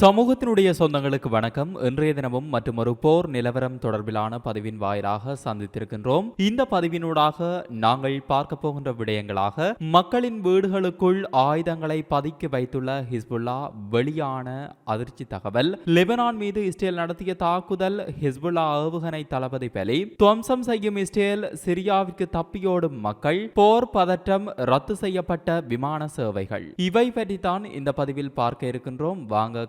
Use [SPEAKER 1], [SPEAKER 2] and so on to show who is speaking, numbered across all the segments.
[SPEAKER 1] சமூகத்தினுடைய சொந்தங்களுக்கு வணக்கம். இன்றைய தினமும் மற்றும் ஒரு போர் நிலவரம் தொடர்பிலான பதிவின் வாயிலாக சந்தித்திருக்கின்றோம். இந்த பதிவினூடாக நாங்கள் பார்க்க போகின்ற விடயங்களாக மக்களின் வீடுகளுக்குள் ஆயுதங்களை பதுக்கி வைத்துள்ள ஹிஸ்புல்லா வெளியான அதிர்ச்சி தகவல் லெபனான் மீது இஸ்ரேல் நடத்திய தாக்குதல் ஹிஸ்புல்லா ஏவுகணை தளபதி பலி துவம்சம் செய்யும் இஸ்ரேல் சிரியாவிற்கு தப்பியோடும் மக்கள் போர் பதற்றம் ரத்து செய்யப்பட்ட விமான சேவைகள். இவை பற்றித்தான் இந்த பதிவில் பார்க்க இருக்கின்றோம். வாங்க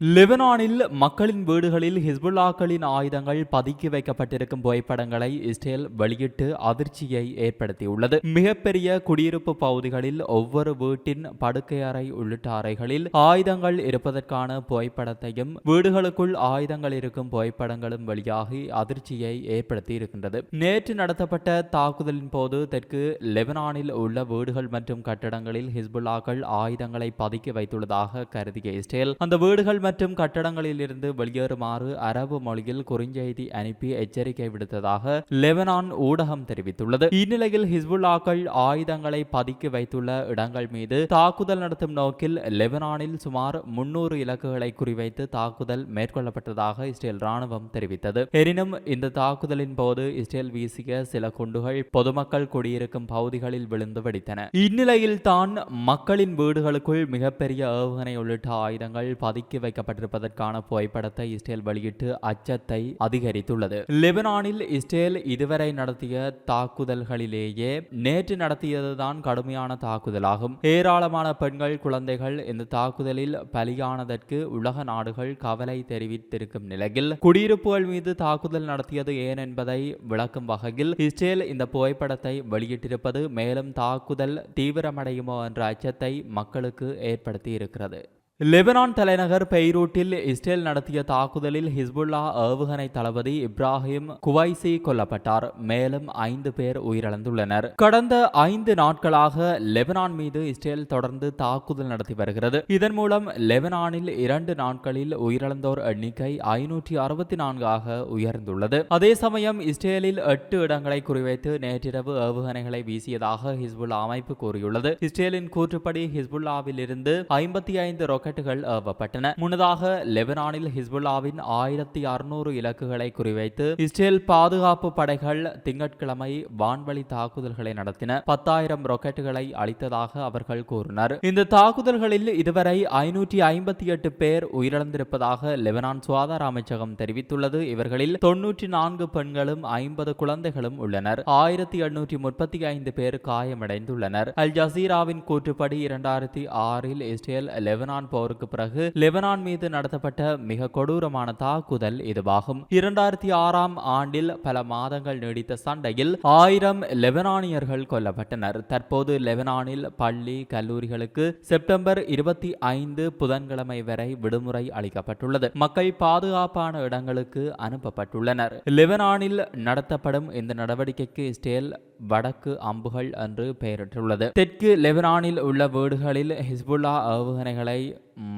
[SPEAKER 1] லெபனானில் மக்களின் வீடுகளில் ஹிஸ்புல்லாக்களின் ஆயுதங்கள் பதுக்கி வைக்கப்பட்டிருக்கும் புகைப்படங்களை இஸ்ரேல் வெளியிட்டு அதிர்ச்சியை ஏற்படுத்தியுள்ளது. மிகப்பெரிய குடியிருப்பு பகுதிகளில் ஒவ்வொரு வீட்டின் படுக்கை அறை உள்ளிட்ட அறைகளில் ஆயுதங்கள் இருப்பதற்கான புகைப்படத்தையும் வீடுகளுக்குள் ஆயுதங்கள் இருக்கும் புகைப்படங்களும் வெளியாகி அதிர்ச்சியை ஏற்படுத்தி இருக்கின்றது நேற்று நடத்தப்பட்ட தாக்குதலின் போது தெற்கு லெபனானில் உள்ள வீடுகள் மற்றும் கட்டடங்களில் ஹிஸ்புல்லாக்கள் ஆயுதங்களை பதுக்கி வைத்துள்ளதாக கருதிய இஸ்ரேல் அந்த வீடுகள் மற்றும் கட்டடங்களில் இருந்து வெளியேறுமாறு அரபு மொழியில் குறுஞ்செய்தி அனுப்பி எச்சரிக்கை விடுத்ததாக லெபனான் ஊடகம் தெரிவித்துள்ளது. இந்நிலையில் ஹிஸ்புல்லாக்கள் ஆயுதங்களை பதுக்கி வைத்துள்ள இடங்கள் மீது தாக்குதல் நடத்தும் நோக்கில் லெபனானில் சுமார் முன்னூறு இலக்குகளை குறிவைத்து தாக்குதல் மேற்கொள்ளப்பட்டதாக இஸ்ரேல் ராணுவம் தெரிவித்தது. எனினும் இந்த தாக்குதலின் போது இஸ்ரேல் வீசிய சில குண்டுகள் பொதுமக்கள் குடியிருக்கும் பகுதிகளில் விழுந்து வெடித்தன. இந்நிலையில் தான் மக்களின் வீடுகளுக்குள் மிகப்பெரிய ஏவுகணை உள்ளிட்ட ஆயுதங்கள் பதுக்கி வைக்கப்பட்டிருப்பதற்கான புகைப்படத்தை இஸ்ரேல் வெளியிட்டு அச்சத்தை அதிகரித்துள்ளது. லெபனானில் இஸ்ரேல் இதுவரை நடத்திய தாக்குதல்களிலேயே நேற்று நடத்தியதுதான் கடுமையான தாக்குதலாகும். ஏராளமான பெண்கள் குழந்தைகள் இந்த தாக்குதலில் பலியானதற்கு உலக நாடுகள் கவலை தெரிவித்திருக்கும் நிலையில் குடியிருப்புகள் மீது தாக்குதல் நடத்தியது ஏன் என்பதை விளக்கும் வகையில் இஸ்ரேல் இந்த புகைப்படத்தை வெளியிட்டிருப்பது மேலும் தாக்குதல் தீவிரமடையுமோ என்ற அச்சத்தை மக்களுக்கு ஏற்படுத்தி இருக்கிறது லெபனான் தலைநகர் பெய்ரூட்டில் இஸ்ரேல் நடத்திய தாக்குதலில் ஹிஸ்புல்லா ஏவுகணை தளபதி இப்ராஹிம் குவைசி கொல்லப்பட்டார். மேலும் ஐந்து பேர் உயிரிழந்துள்ளனர். கடந்த ஐந்து நாட்களாக லெபனான் மீது இஸ்ரேல் தொடர்ந்து தாக்குதல் நடத்தி வருகிறது. இதன் மூலம் லெபனானில் இரண்டு நாட்களில் உயிரிழந்தோர் எண்ணிக்கை ஐநூற்றி அறுபத்தி நான்காக உயர்ந்துள்ளது. அதே சமயம் இஸ்ரேலில் எட்டு இடங்களை குறிவைத்து நேற்றிரவு ஏவுகணைகளை வீசியதாக ஹிஸ்புல்லா அமைப்பு கூறியுள்ளது. இஸ்ரேலின் கூற்றுப்படி ஹிஸ்புல்லாவில் இருந்து ஐம்பத்தி ஐந்து ராக்கெட்டுகள் ஏவப்பட்டன முன்னதாக லெபனானில் ஹிஸ்புல்லாவின் ஆயிரத்தி அறுநூறு இலக்குகளை குறிவைத்து இஸ்ரேல் பாதுகாப்பு படைகள் திங்கட்கிழமை வான்வழி தாக்குதல்களை நடத்தின. பத்தாயிரம் ராக்கெட்டுகளை அளித்ததாக அவர்கள் கூறினர். இந்த தாக்குதல்களில் இதுவரை ஐநூற்றி ஐம்பத்தி எட்டு பேர் உயிரிழந்திருப்பதாக லெபனான் சுகாதார அமைச்சகம் தெரிவித்துள்ளது. இவர்களில் தொன்னூற்றி நான்கு பெண்களும் ஐம்பது குழந்தைகளும் உள்ளனர். ஆயிரத்தி எண்ணூற்றி முப்பத்தி ஐந்து பேர் காயமடைந்துள்ளனர். அல் ஜசீராவின் கூற்றுப்படி இரண்டாயிரத்தி ஆறில் இஸ்ரேல் லெபனான் போருக்கு பிறகு லெபனான் மீது நடத்தப்பட்ட மிக கொடூரமான தாக்குதல் இதுவாகும். இரண்டாயிரத்தி ஆறாம் ஆண்டில் பல மாதங்கள் நீடித்த சண்டையில் ஆயிரம் லெபனானியர்கள் கொல்லப்பட்டனர். தற்போது லெபனானில் பள்ளி கல்லூரிகளுக்கு செப்டம்பர் இருபத்தி ஐந்து புதன்கிழமை வரை விடுமுறை அளிக்கப்பட்டுள்ளது. மக்கள் பாதுகாப்பான இடங்களுக்கு அனுப்பப்பட்டுள்ளனர். லெபனானில் நடத்தப்படும் இந்த நடவடிக்கைக்கு இஸ்ரேல் வடக்கு அம்புகள் என்று பெயரிட்டுள்ளது. தெற்கு லெபனானில் உள்ள வீடுகளில் ஹிஸ்புல்லா ஏவுகணைகளை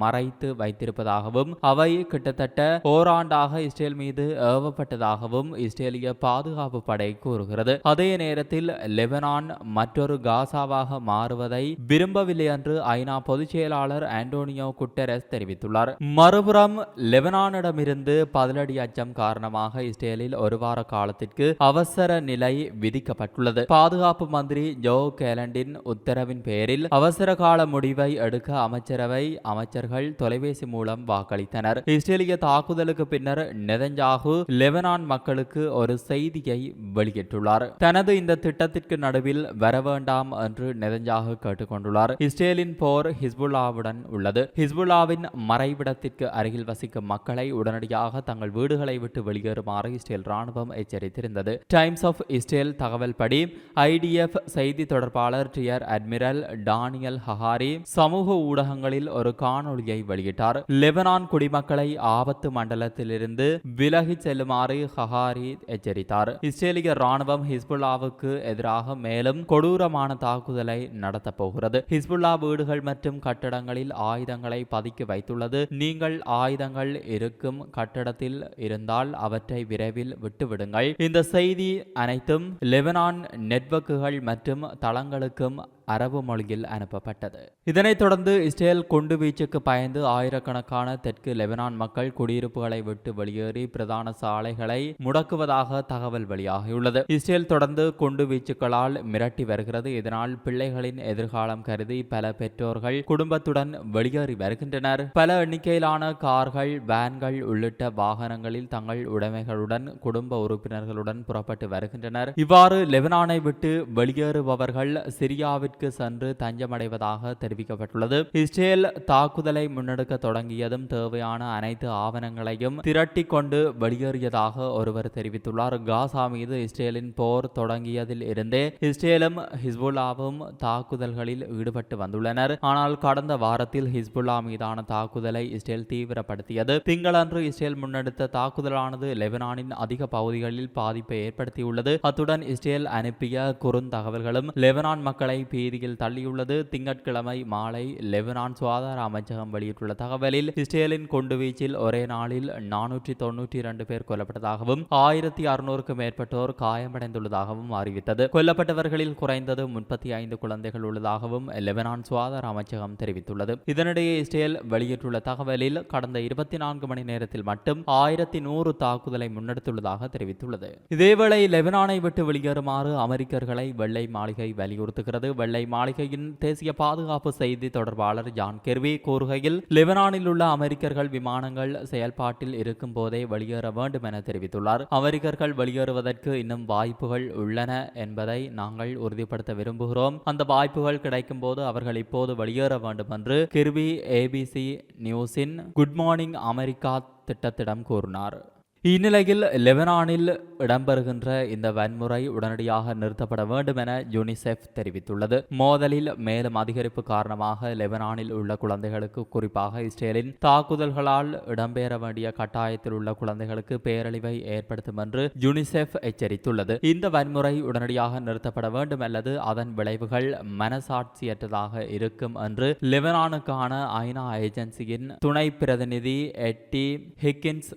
[SPEAKER 1] மறைத்து வைத்திருப்பதாகவும் அவை கிட்டத்தட்ட ஓராண்டாக இஸ்ரேல் மீது ஏவப்பட்டதாகவும் இஸ்ரேலிய பாதுகாப்பு படை கூறுகிறது. அதே நேரத்தில் லெபனான் மற்றொரு காசாவாக மாறுவதை விரும்பவில்லை என்று ஐநா பொதுச் செயலாளர் ஆண்டோனியோ குட்டரஸ் தெரிவித்துள்ளார். மறுபுறம் லெபனானிடமிருந்து பதிலடி அச்சம் காரணமாக இஸ்ரேலில் ஒரு வார காலத்திற்கு அவசர நிலை விதிக்கப்பட்டுள்ளது. பாதுகாப்பு மந்திரி ஜோ கேலண்டின் உத்தரவின் பேரில் அவசர கால முடிவை எடுக்க அமைச்சரவை அமைச்சர்கள் தொலைபேசி மூலம் வாக்களித்தனர். இஸ்ரேலிய தாக்குதலுக்கு பின்னர் நெதஞ்சாகு லெபனான் மக்களுக்கு ஒரு செய்தியை வெளியிட்டுள்ளார். தனது இந்த திட்டத்திற்கு நடுவில் வர வேண்டாம் என்று நெதஞ்சாகு கேட்டுக்கொண்டுள்ளார். இஸ்ரேலின் போர் ஹிஸ்புல்லாவுடன் உள்ளது. ஹிஸ்புல்லாவின் மறைவிடத்திற்கு அருகில் வசிக்கும் மக்களை உடனடியாக தங்கள் வீடுகளை விட்டு வெளியேறுமாறு இஸ்ரேல் ராணுவம் எச்சரித்திருந்தது. டைம்ஸ் ஆஃப் இஸ்ரேல் தகவல் படி ஐடிஎஃப் செய்தி தொடர்பாளர் டியர் அட்மிரல் டானியல் ஹஹாரி சமூக ஊடகங்களில் ஒரு காணொளியை வெளியிட்டார். லெபனான் குடிமக்களை ஆபத்து மண்டலத்திலிருந்து விலகி செல்லுமாறு ஹஹாரி எச்சரித்தார். இஸ்ரேலிய ராணுவம் ஹிஸ்புல்லாவுக்கு எதிராக மேலும் கொடூரமான தாக்குதலை நடத்தப் போகிறது. ஹிஸ்புல்லா வீடுகள் மற்றும் கட்டடங்களில் ஆயுதங்களை பதுக்கி வைத்துள்ளது. நீங்கள் ஆயுதங்கள் இருக்கும் கட்டடத்தில் இருந்தால் அவற்றை விரைவில் விட்டுவிடுங்கள். இந்த செய்தி அனைத்தும் லெபனான் நெட்வொர்க்குகள் மற்றும் தளங்களுக்கும் அரபு மொழியில் அனுப்பப்பட்டது. இதனைத் தொடர்ந்து இஸ்ரேல் குண்டு வீச்சுக்கு பயந்து ஆயிரக்கணக்கான தெற்கு லெபனான் மக்கள் குடியிருப்புகளை விட்டு வெளியேறி பிரதான சாலைகளை முடக்குவதாக தகவல் வெளியாகியுள்ளது. இஸ்ரேல் தொடர்ந்து குண்டு வீச்சுக்களால் மிரட்டி வருகிறது. இதனால் பிள்ளைகளின் எதிர்காலம் கருதி பல பெற்றோர்கள் குடும்பத்துடன் வெளியேறி வருகின்றனர். பல எண்ணிக்கையிலான கார்கள் வேன்கள் உள்ளிட்ட வாகனங்களில் தங்கள் உடைமைகளுடன் குடும்ப உறுப்பினர்களுடன் புறப்பட்டு வருகின்றனர். இவ்வாறு லெபனானை விட்டு வெளியேறுபவர்கள் சிரியாவிற்கு சென்று தஞ்சமடைவதாக தெரிவிக்கப்பட்டுள்ளது. இஸ்ரேல் தாக்குதலை முன்னெடுக்க தொடங்கியதும் தேவையான அனைத்து ஆவணங்களையும் திரட்டி கொண்டு வெளியேறியதாக ஒருவர் தெரிவித்துள்ளார். காசா மீது இஸ்ரேலின் போர் தொடங்கியதில் இருந்தே இஸ்ரேலும் ஹிஸ்புல்லாவும் தாக்குதல்களில் ஈடுபட்டு வந்துள்ளனர். ஆனால் கடந்த வாரத்தில் ஹிஸ்புல்லா மீதான தாக்குதலை இஸ்ரேல் தீவிரப்படுத்தியது. திங்களன்று இஸ்ரேல் முன்னெடுத்த தாக்குதலானது லெபனானின் அதிக பகுதிகளில் பாதிப்பை ஏற்படுத்தியுள்ளது. அத்துடன் இஸ்ரேல் அனுப்பிய குறுந்தகவல்களும் லெபனான் மக்களை பி தேதியில் தள்ளியுள்ளது. திங்கட்கிழமை மாலை லெபனான் சுகாதார அமைச்சகம் வெளியிட்டுள்ள தகவலில் இஸ்ரேலின் குண்டுவீச்சில் ஒரே நாளில் நானூற்றி தொன்னூற்றி இரண்டு பேர் கொல்லப்பட்டதாகவும் ஆயிரத்தி அறுநூறுக்கும் மேற்பட்டோர் காயமடைந்துள்ளதாகவும் அறிவித்தது. கொல்லப்பட்டவர்களில் குறைந்தது முப்பத்தி ஐந்து குழந்தைகள் உள்ளதாகவும் லெபனான் சுகாதார அமைச்சகம் தெரிவித்துள்ளது. இதனிடையே இஸ்ரேல் வெளியிட்டுள்ள தகவலில் கடந்த இருபத்தி நான்கு மணி நேரத்தில் மட்டும் ஆயிரத்தி நூறு தாக்குதலை முன்னெடுத்துள்ளதாக தெரிவித்துள்ளது. இதேவேளை லெபனானை விட்டு வெளியேறுமாறு அமெரிக்கர்களை வெள்ளை மாளிகை வலியுறுத்துகிறது. வெள்ளை மாளிகையின் தேசிய பாதுகாப்பு செய்தி தொடர்பாளர் ஜான் கெர்வி கூறுகையில் லெபனானில் உள்ள அமெரிக்கர்கள் விமானங்கள் செயல்பாட்டில் இருக்கும் போதே வெளியேற வேண்டும் என தெரிவித்துள்ளார். அமெரிக்கர்கள் வெளியேறுவதற்கு இன்னும் வாய்ப்புகள் உள்ளன என்பதை நாங்கள் உறுதிப்படுத்த விரும்புகிறோம். அந்த வாய்ப்புகள் கிடைக்கும் போது அவர்கள் இப்போது வெளியேற வேண்டும் என்று கிர்வி ஏபிசி நியூஸின் குட் மார்னிங் அமெரிக்கா திட்டத்திடம் கூறினார். இந்நிலையில் லெபனானில் இடம்பெறுகின்ற இந்த வன்முறை உடனடியாக நிறுத்தப்பட வேண்டும் என யூனிசெஃப் தெரிவித்துள்ளது. மோதலில் மேலும் அதிகரிப்பு காரணமாக லெபனானில் உள்ள குழந்தைகளுக்கு குறிப்பாக இஸ்ரேலின் தாக்குதல்களால் இடம்பெற வேண்டிய கட்டாயத்தில் உள்ள குழந்தைகளுக்கு பேரழிவை ஏற்படுத்தும் என்று யூனிசெஃப் எச்சரித்துள்ளது. இந்த வன்முறை உடனடியாக நிறுத்தப்பட வேண்டும் அல்லது அதன் விளைவுகள் மனசாட்சியற்றதாக இருக்கும் என்று லெபனானுக்கான ஐநா ஏஜென்சியின் துணை பிரதிநிதி எட்டி ஹிக்கின்ஸ்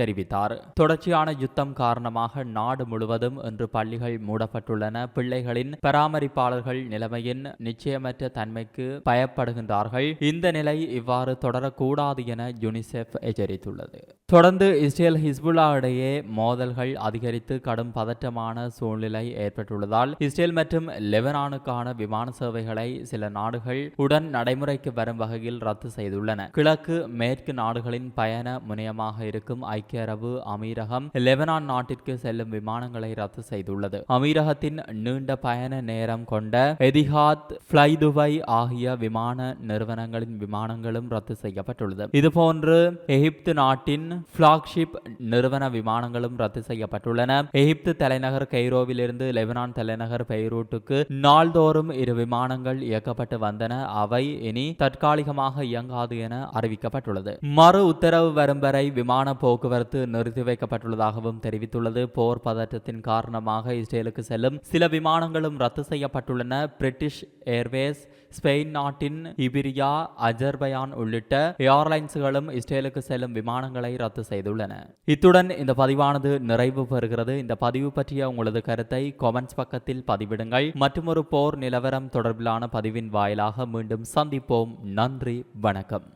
[SPEAKER 1] தெரிவித்தார். தொடர்ச்சியான யுத்தம் காரணமாக நாடு முழுவதும் இன்று பள்ளிகள் மூடப்பட்டுள்ளன. பிள்ளைகளின் பராமரிப்பாளர்கள் நிலைமையின் நிச்சயமற்ற தன்மைக்கு பயப்படுகின்றார்கள். இந்த நிலை இவ்வாறு தொடரக்கூடாது என யுனிசெஃப் எச்சரித்துள்ளது. தொடர்ந்து இஸ்ரேல் ஹிஸ்புல்லா இடையே மோதல்கள் அதிகரித்து கடும் பதற்றமான சூழ்நிலை ஏற்பட்டுள்ளதால் இஸ்ரேல் மற்றும் லெபனானுக்கான விமான சேவைகளை சில நாடுகள் உடன் நடைமுறைக்கு வரும் வகையில் ரத்து செய்துள்ளன. கிழக்கு மேற்கு நாடுகளின் பயண முனையமாக இருக்கும் ஐக்கிய அரபு அமீரகம் லெபனான் நாட்டிற்கு செல்லும் விமானங்களை ரத்து செய்துள்ளது. அமீரகத்தின் நீண்ட பயண நேரம் கொண்ட எதிஹாத் ஃப்ளை ஆகிய விமான நிறுவனங்களின் விமானங்களும் ரத்து செய்யப்பட்டுள்ளது. இதுபோன்று எகிப்து நாட்டின் பிளாக்ஷிப் நிறுவன விமானங்களும் ரத்து செய்யப்பட்டுள்ளன. எகிப்து தலைநகர் கெய்ரோவிலிருந்து லெபனான் தலைநகர் பெய்ரூட்டுக்கு நாள்தோறும் இரு விமானங்கள் இயக்கப்பட்டு வந்தன. அவை இனி தற்காலிகமாக இயங்காது என அறிவிக்கப்பட்டுள்ளது. மறு உத்தரவு வரும் வரை விமான போக்குவரத்து நிறுத்தி வைக்கப்பட்டுள்ளதாகவும் தெரிவித்துள்ளது. போர் பதற்றத்தின் காரணமாக இஸ்ரேலுக்கு செல்லும் சில விமானங்களும் ரத்து செய்யப்பட்டுள்ளன. பிரிட்டிஷ் ஏர்வேஸ் ஸ்பெயின் நாட்டின் இபிரியா அஜர்பயான் உள்ளிட்ட ஏர்லைன்ஸ்களும் இஸ்ரேலுக்கு செல்லும் விமானங்களை ரத்து செய்துள்ளன. இத்துடன் இந்த பதிவானது நிறைவு பெறுகிறது. இந்த பதிவு பற்றிய உங்களது கருத்தை கொமெண்ட்ஸ் பக்கத்தில் பதிவிடுங்கள். மற்றொரு போர் நிலவரம் தொடர்பிலான பதிவின் வாயிலாக மீண்டும் சந்திப்போம். நன்றி வணக்கம்.